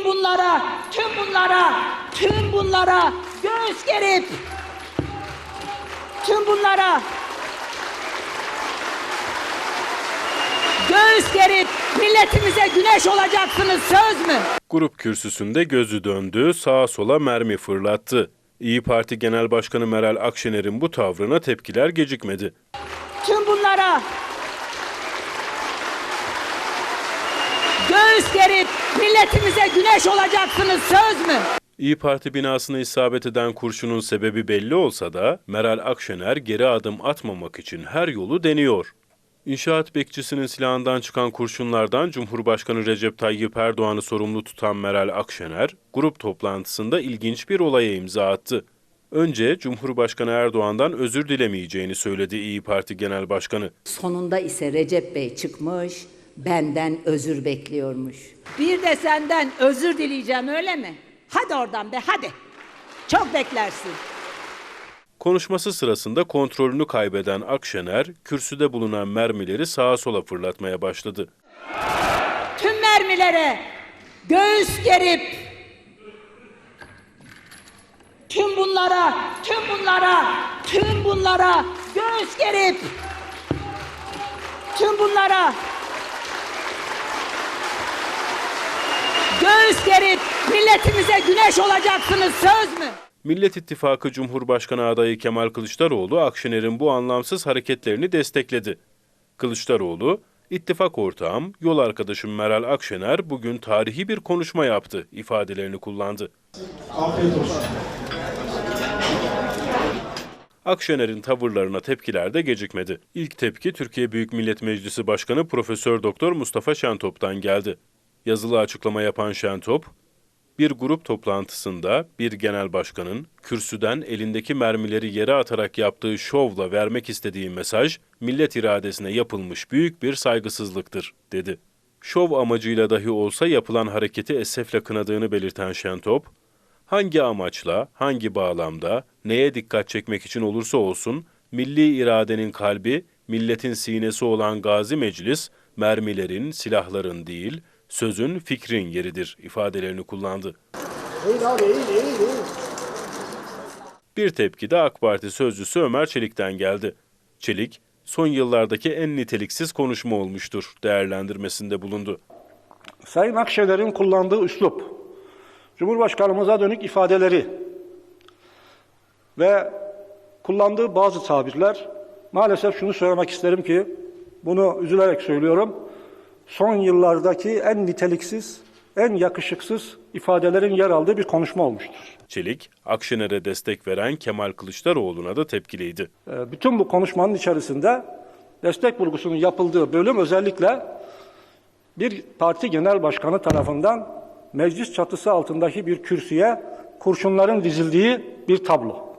Tüm bunlara, tüm bunlara, tüm bunlara göğüs gerip tüm bunlara göğüs gerip milletimize güneş olacaksınız söz mü? Grup kürsüsünde gözü döndü, sağa sola mermi fırlattı. İyi Parti Genel Başkanı Meral Akşener'in bu tavrına tepkiler gecikmedi. Tüm bunlara göğüs gerip milletimize güneş olacaksınız söz mü? İyi Parti binasına isabet eden kurşunun sebebi belli olsa da Meral Akşener geri adım atmamak için her yolu deniyor. İnşaat bekçisinin silahından çıkan kurşunlardan Cumhurbaşkanı Recep Tayyip Erdoğan'ı sorumlu tutan Meral Akşener, grup toplantısında ilginç bir olaya imza attı. Önce Cumhurbaşkanı Erdoğan'dan özür dilemeyeceğini söyledi İyi Parti Genel Başkanı. Sonunda ise Recep Bey çıkmış, benden özür bekliyormuş. Bir de senden özür dileyeceğim öyle mi? Hadi oradan be hadi. Çok beklersin. Konuşması sırasında kontrolünü kaybeden Akşener, kürsüde bulunan mermileri sağa sola fırlatmaya başladı. Tüm mermilere göğüs gerip tüm bunlara, tüm bunlara, tüm bunlara göğüs gerip tüm bunlara göğüs gerip milletimize güneş olacaksınız söz mü? Millet İttifakı Cumhurbaşkanı adayı Kemal Kılıçdaroğlu Akşener'in bu anlamsız hareketlerini destekledi. Kılıçdaroğlu, ittifak ortağım, yol arkadaşım Meral Akşener bugün tarihi bir konuşma yaptı ifadelerini kullandı. Afiyet olsun. Akşener'in tavırlarına tepkiler de gecikmedi. İlk tepki Türkiye Büyük Millet Meclisi Başkanı Profesör Doktor Mustafa Şentop'tan geldi. Yazılı açıklama yapan Şentop, bir grup toplantısında bir genel başkanın kürsüden elindeki mermileri yere atarak yaptığı şovla vermek istediği mesaj millet iradesine yapılmış büyük bir saygısızlıktır, dedi. Şov amacıyla dahi olsa yapılan hareketi esefle kınadığını belirten Şentop, hangi amaçla, hangi bağlamda, neye dikkat çekmek için olursa olsun, milli iradenin kalbi, milletin sinesi olan Gazi Meclis, mermilerin, silahların değil, sözün, fikrin yeridir ifadelerini kullandı. Bir tepki de AK Parti sözcüsü Ömer Çelik'ten geldi. Çelik, son yıllardaki en niteliksiz konuşma olmuştur değerlendirmesinde bulundu. Sayın Akşener'in kullandığı üslup, Cumhurbaşkanımıza dönük ifadeleri ve kullandığı bazı tabirler, maalesef şunu söylemek isterim ki, bunu üzülerek söylüyorum, son yıllardaki en niteliksiz, en yakışıksız ifadelerin yer aldığı bir konuşma olmuştur. Çelik, Akşener'e destek veren Kemal Kılıçdaroğlu'na da tepkiliydi. Ee, Bütün bu konuşmanın içerisinde destek vurgusunun yapıldığı bölüm özellikle bir parti genel başkanı tarafından meclis çatısı altındaki bir kürsüye kurşunların dizildiği bir tablo.